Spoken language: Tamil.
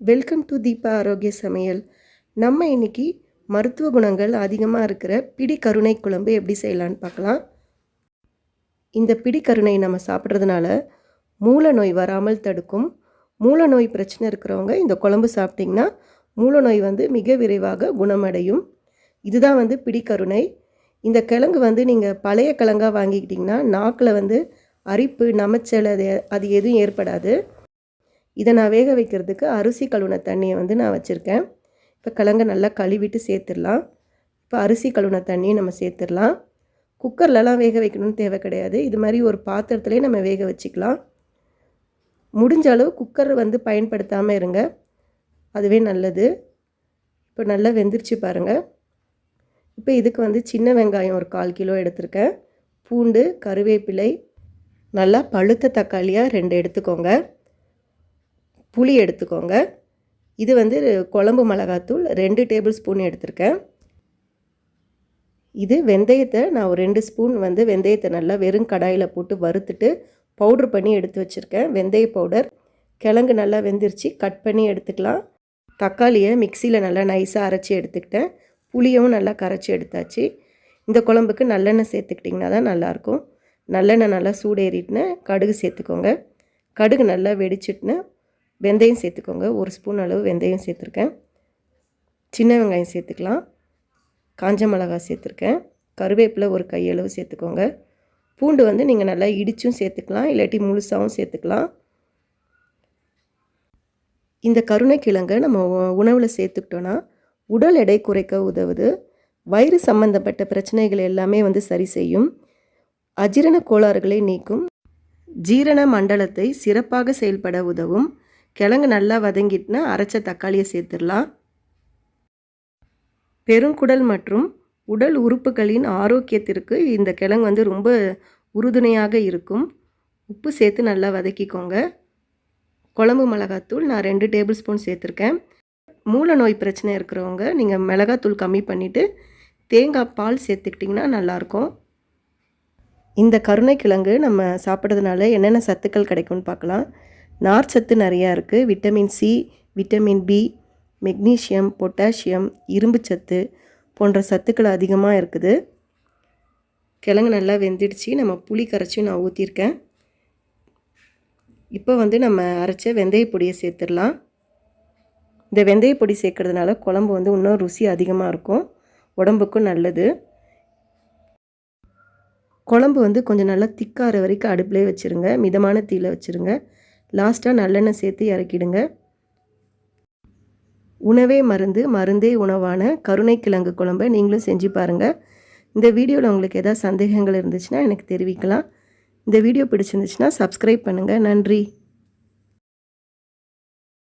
வெல்கம் டு தீபா ஆரோக்கிய சமையல். நம்ம இன்னைக்கு மருத்துவ குணங்கள் அதிகமாக இருக்கிற பிடி கருணை குழம்பு எப்படி செய்யலான்னு பார்க்கலாம். இந்த பிடி கருணை நம்ம சாப்பிட்றதுனால மூல நோய் வராமல் தடுக்கும். மூல நோய் பிரச்சனை இருக்கிறவங்க இந்த குழம்பு சாப்பிட்டிங்கன்னா மூல நோய் வந்து மிக விரைவாக குணமடையும். இதுதான் வந்து பிடி கருணை. இந்த கிழங்கு வந்து நீங்கள் பழைய கிழங்காக வாங்கிக்கிட்டிங்கன்னா நாக்கில் வந்து அரிப்பு நமைச்சல் அது அது எதுவும் ஏற்படாது. இதை நான் வேக வைக்கிறதுக்கு அரிசி கழுவுன தண்ணியை வந்து நான் வச்சுருக்கேன். இப்போ கிழங்க நல்லா கழுவிட்டு சேர்த்துடலாம். இப்போ அரிசி கழுவுன தண்ணியை நம்ம சேர்த்துடலாம். குக்கர்லலாம் வேக வைக்கணும்னு தேவை கிடையாது. இது மாதிரி ஒரு பாத்திரத்துலேயே நம்ம வேக வச்சுக்கலாம். முடிஞ்ச அளவு குக்கர் வந்து பயன்படுத்தாமல் இருங்க. அதுவே நல்லது. இப்போ நல்லா வெந்துருச்சு பாருங்கள் இப்போ இதுக்கு வந்து சின்ன வெங்காயம் ஒரு கால் கிலோ எடுத்திருக்கேன். பூண்டு கருவேப்பிலை நல்லா பழுத்த தக்காளியாக ரெண்டு எடுத்துக்கோங்க. புளி எடுத்துக்கோங்க. இது வந்து குழம்பு மிளகாத்தூள் ரெண்டு டேபிள் ஸ்பூன் எடுத்திருக்கேன். இது வெந்தயத்தை நான் ஒரு ரெண்டு ஸ்பூன் வந்து வெந்தயத்தை நல்லா வெறும் கடாயில் போட்டு வறுத்துட்டு பவுட்ரு பண்ணி எடுத்து வச்சுருக்கேன். வெந்தய பவுடர். கிழங்கு நல்லா வெந்துருச்சு. கட் பண்ணி எடுத்துக்கலாம். தக்காளியை மிக்சியில் நல்லா நைஸாக அரைச்சி எடுத்துக்கிட்டேன். புளியவும் நல்லா கரைச்சி எடுத்தாச்சு. இந்த குழம்புக்கு நல்லெண்ணெய் சேர்த்துக்கிட்டிங்கன்னா தான் நல்லாயிருக்கும். நல்லெண்ணெய் நல்லா சூடேறிட்டுன்னு கடுகு சேர்த்துக்கோங்க. கடுகு நல்லா வெடிச்சிட்டுன்னு வெந்தயம் சேர்த்துக்கோங்க. ஒரு ஸ்பூன் அளவு வெந்தயம் சேர்த்துருக்கேன். சின்ன வெங்காயம் சேர்த்துக்கலாம். காஞ்ச மிளகாய் சேர்த்துருக்கேன். கருவேப்பிலை ஒரு கையளவு சேர்த்துக்கோங்க. பூண்டு வந்து நீங்கள் நல்லா இடிச்சும் சேர்த்துக்கலாம். இல்லாட்டி முழுசாகவும் சேர்த்துக்கலாம். இந்த கருணைக்கிழங்கை நம்ம உணவில் சேர்த்துக்கிட்டோன்னா உடல் எடை குறைக்க உதவுது. வயிறு சம்பந்தப்பட்ட பிரச்சனைகள் எல்லாமே வந்து சரி செய்யும். அஜீரண கோளாறுகளை நீக்கும். ஜீரண மண்டலத்தை சிறப்பாக செயல்பட உதவும். கிழங்கு நல்லா வதங்கிட்டுனா அரைச்ச தக்காளியை சேர்த்துடலாம். பெருங்குடல் மற்றும் உடல் உறுப்புகளின் ஆரோக்கியத்திற்கு இந்த கிழங்கு வந்து ரொம்ப உறுதுணையாக இருக்கும். உப்பு சேர்த்து நல்லா வதக்கிக்கோங்க. குழம்பு மிளகாத்தூள் நான் ரெண்டு டேபிள் ஸ்பூன் சேர்த்துருக்கேன். மூல நோய் பிரச்சனை இருக்கிறவங்க நீங்கள் மிளகாத்தூள் கம்மி பண்ணிவிட்டு தேங்காய் பால் சேர்த்துக்கிட்டிங்கன்னா நல்லாயிருக்கும். இந்த கருணைக்கிழங்கு நம்ம சாப்பிட்றதுனால என்னென்ன சத்துக்கள் கிடைக்கும்னு பார்க்கலாம். நார் சத்து நிறையா இருக்குது vitamin C vitamin B magnesium potassium இரும்பு சத்து போன்ற சத்துக்கள் அதிகமாக இருக்குது. கிழங்கு நல்லா வெந்துடுச்சு. நம்ம புளி கரைச்சியும் நான் ஊற்றிருக்கேன் இப்போ வந்து நம்ம அரைச்ச வெந்தய பொடியை சேர்த்துடலாம். இந்த வெந்தய பொடி சேர்க்கறதுனால குழம்பு வந்து இன்னும் ருசி அதிகமாக இருக்கும். உடம்புக்கும் நல்லது. குழம்பு வந்து கொஞ்சம் நல்லா திக்காகிற வரைக்கும் அடுப்புலேயே வச்சுருங்க. மிதமான தீயில் வச்சுருங்க. லாஸ்ட்டாக நல்லெண்ணெய் சேர்த்து இறக்கிடுங்க. உணவே மருந்து மருந்தே உணவான கருணைக்கிழங்கு குழம்பை நீங்களும் செஞ்சு பாருங்கள் இந்த வீடியோவில் உங்களுக்கு எதாவது சந்தேகங்கள் இருந்துச்சுன்னா எனக்கு தெரிவிக்கலாம். இந்த வீடியோ பிடிச்சிருந்துச்சுன்னா சப்ஸ்கிரைப் பண்ணுங்கள் நன்றி.